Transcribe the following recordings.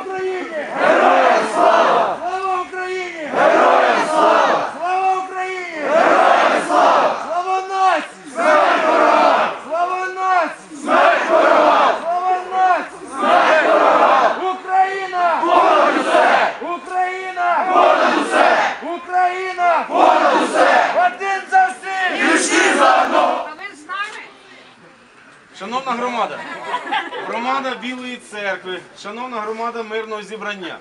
Україні! Героям слава! Слава Україні! Героям слава! Слава Україні! Героям слава! Слава нації! Смерть ворогам! Слава нації! Смерть ворогам! Слава нації! Смерть ворогам! Україна! Понад усе! Україна! Понад усе! Україна! Понад усе! Один за всіх! І всі за одного! А ви з нами? Шановна громада, громада Білої церкви, шановна громада мирного зібрання.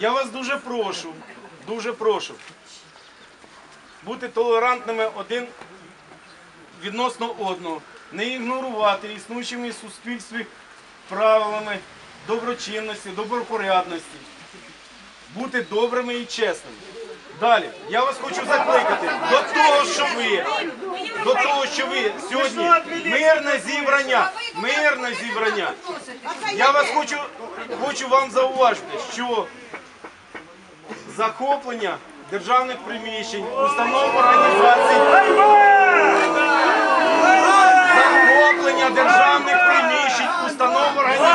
Я вас дуже прошу, дуже прошу бути толерантними один відносно одного, не ігнорувати існуючими в суспільстві правилами доброчинності, добропорядності, бути добрими і чесними. Далі, я вас хочу закликати до того, що ви, що ви сьогодні мирне зібрання, мирне зібрання. Я вас хочу, хочу вам зауважити, що захоплення державних приміщень, установ організацій, захоплення державних приміщень, установ організацій.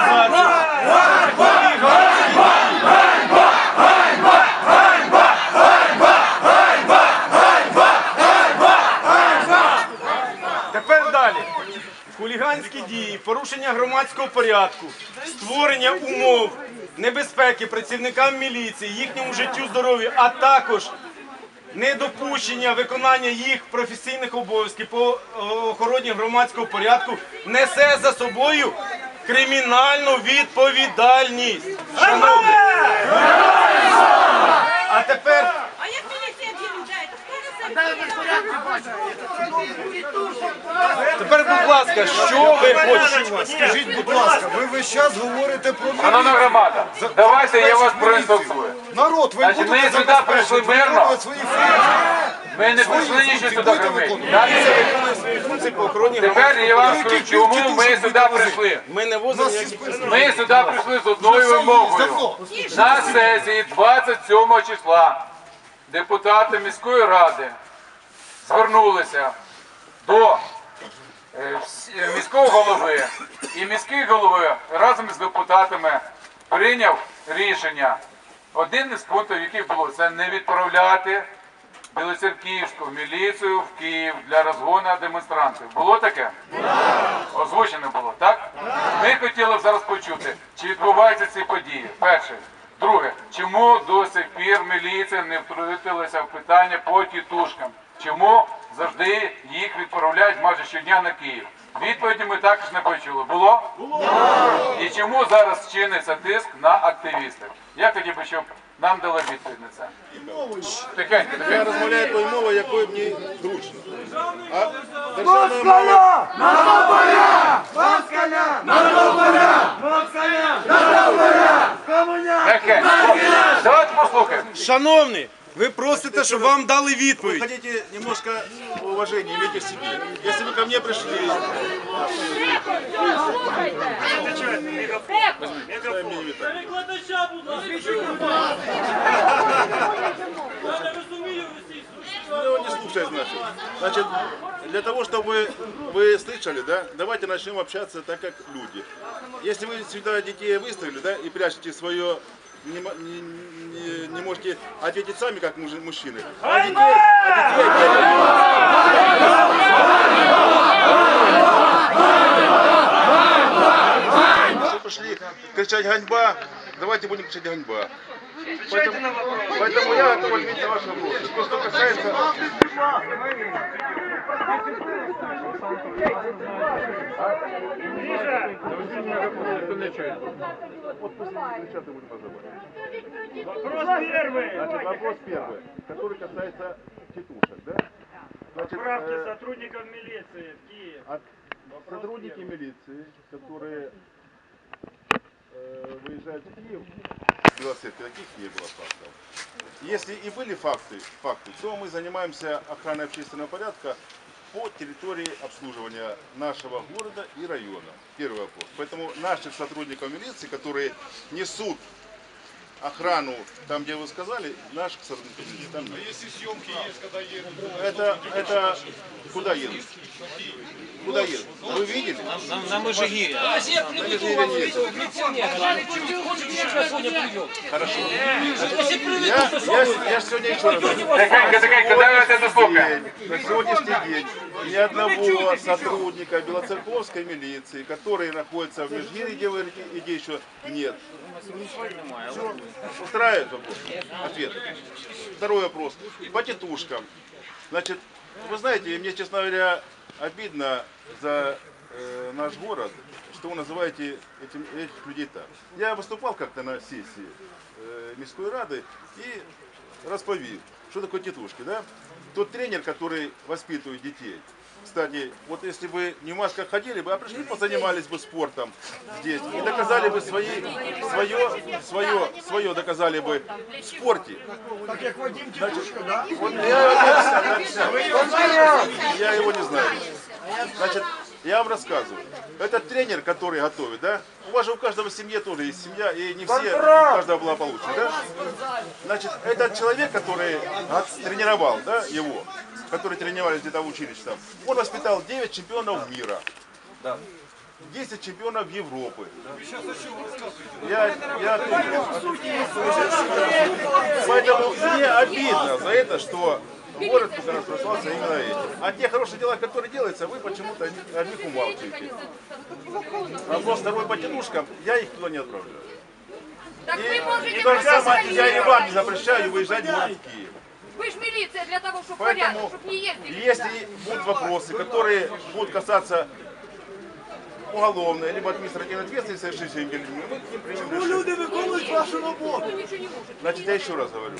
Тепер далі. Хуліганські дії, порушення громадського порядку, створення умов небезпеки працівникам міліції, їхньому життю, здоров'ю, а також недопущення виконання їх професійних обов'язків по е, охороні громадського порядку несе за собою кримінальну відповідальність. Шановні. А тепер А як міліція діляється? Хто несе Тепер, будь ласка, що ви хочете? Скажіть, будь ласка, ви весь час говорите про Шановна громада, давайте я вас проінструктую. народ. Ви Значить, будете ми сюди забезпечувати прийшли мирно. виконувати свої функції. Ми не прийшли нічого сюди робити. Так? виконує свої функції по охороні Тепер громадського я вам порядку. скажу, чому ми сюди прийшли. Ми не У возимо нас є. Ми сюди прийшли з одною вимогою. Давно. На сесії 27 числа депутати міської ради звернулися до міського голови. І міський голова разом з депутатами прийняв рішення. Один із пунктів, який було, це не відправляти Білоцерківську міліцію в Київ для розгону демонстрантів. Було таке? Озвучено було, так? Ми хотіли б зараз почути, чи відбуваються ці події. Перше. Друге, чому до сих пір міліція не втрутилася в питання по тітушкам? Чому завжди їх відправляють майже щодня на Київ? Відповіді ми також не почули. Було? Було. І чому зараз чиниться тиск на активістів? Я хотів би, щоб нам дали відповідь на це. Тихенько, Я тихенько. розмовляю тою мовою, якою мені зручно. А державною мовою Москаля! На поля! Москаля! Москаля! На поля! Комуня! Тихенько. Давайте послухаємо. Шановні, ви просите, щоб вам дали вы відповідь. хотите немножко уважения, имейте в себе. Если вы ко мне пришли, дай мне не так. Перекладача, будь ласка. Я не розумію російську. Ну, его не слушай, значит. Значит, для того, чтобы вы слышали, да, давайте начнем общаться так, как люди. Если вы сюда детей выставили, да, и прячете свое, не, не- не- не можете ответить сами, как мужчины, а детей, а детей. Вы пришли кричать ганьба, давайте будем кричать ганьба. Поэтому, поэтому я готов ответить на ваши вопросы. То, что касается... Вопрос первый. Значит, вопрос первый, который касается тетушек, да? Значит, Отправьте э, сотрудников милиции в Киев. от- сотрудники милиции, которые э, выезжают в Киев, в Белоцерковь, таких не было фактов. Если и были факты, факты, то мы занимаемся охраной общественного порядка по территории обслуживания нашего города и района. Первый вопрос. Поэтому наших сотрудников милиции, которые несут охрану там, где вы сказали, наш сотрудник милиции там нет. Если съемки есть, когда едут? Это, это куда едут? Куда едут? Вы видели? На, на не едут. Хорошо. Я, я, я ж сегодня еще раз. Тихенько, тихенько, давайте дослухаємо. день, на сегодняшний день ни одного сотрудника Белоцерковской милиции, который находится в Межгире, где вы где еще нет. Все, устраивает вопрос? Ответ. Второй вопрос. По тетушкам. Значит, вы знаете, мне, честно говоря, обидно за э, наш город, что вы называете этим, этих людей так. Я выступал как-то на сессии э, Мирской Рады и расповил, что такое тетушки, да? Тот тренер, который воспитывает детей. Кстати, вот если бы не в масках ходили бы, а пришли, позанимались бы спортом здесь и доказали бы свои, свое, свое, свое доказали бы в спорте. Так Вадим да? Вот я, я его не знаю. Значит, я вам рассказываю. Этот тренер, который готовит, да? У вас же у каждого в семье тоже есть семья, и не все, у каждого была получше, да? Значит, этот человек, который от- тренировал, да, его, который тренировались где-то в училище там, он воспитал 9 чемпионов мира. 10 чемпионов Европы. Я, я Поэтому мне обидно за это, что город Куганов расстался именно этим. А те хорошие дела, которые делаются, вы почему-то о них умалчиваете. Вопрос второй по тянушкам, я их туда не отправляю. Так И, вы и можете то же самое, просто я и вам не запрещаю выезжать в город Киев. Вы же милиция для того, чтобы Поэтому, порядок, чтобы не ездили. если будут вопросы, которые будут касаться уголовной либо административной ответственности совершившими людьми, мы к ним примем решение. Люди виконують вашу роботу. Значит, я еще раз говорю.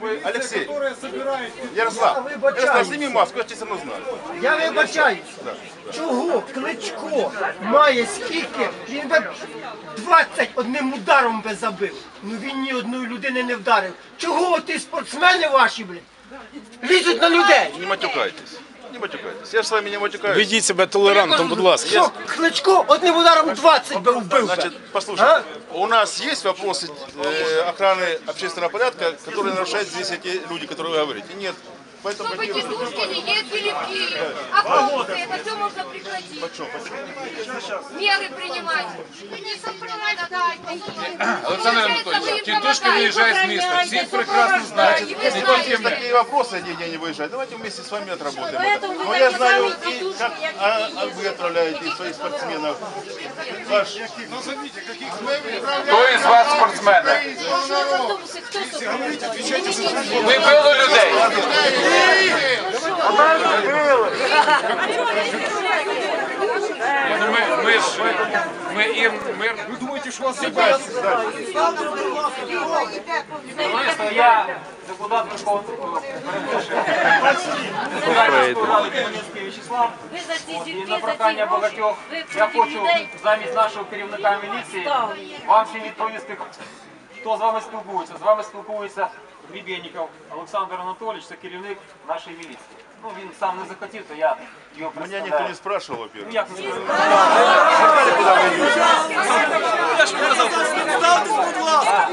Вы, Алексей, Которые собирают Ярослав, вибачаюсь. Ярослав, сними маску, я тебя все равно знаю. Я вибачаюсь. Чого Кличко має скільки? Він би 20 одним ударом би забив. Ну він ні одної людини не вдарив. Чого ті спортсмени ваші, блін? Лізуть на людей. Не матюкайтесь. Не матюкайтесь. Я ж с вами не матюкаюсь. Ведіть себе толерантом, будь ласка. Що, Кличко одним ударом 20 би вбив би. Значит, послушайте, у нас есть вопросы э, охраны общественного порядка, которые нарушают здесь эти люди, которые вы говорите? Нет. Поэтому Чтобы какие- тетушки не ездили в Киев. А коррупция, это все можно прекратить. Почему? Почему? Меры принимать. Не сопровождать. Олександр Анатолійович, тітушки виїжджають з міста, всі прекрасно знають. И вы Есть знаете, такие вопросы, где я не выезжать. Давайте вместе с вами отработаем. Поэтому это. вы Но я так знаю, сами и тетушки, как як а, а вы отправляете своих спортсменов. Ваш Хто із вас спортсмени? Ви били людей. Ми, ми ж ми їм мир. Ви думаєте, що вас Я депутат Верховного Вячеслав. І на прохання багатьох я хочу замість нашого керівника міліції вам всім відповісти, хто з вами спілкується. З вами спілкується Гребенников Олександр Анатолійович, це керівник нашої міліції. Ну він сам не захотів, то я його меня представляю. никто не спрашивал, во-первых. Ну, як не скажу? Ставте, будь ласка.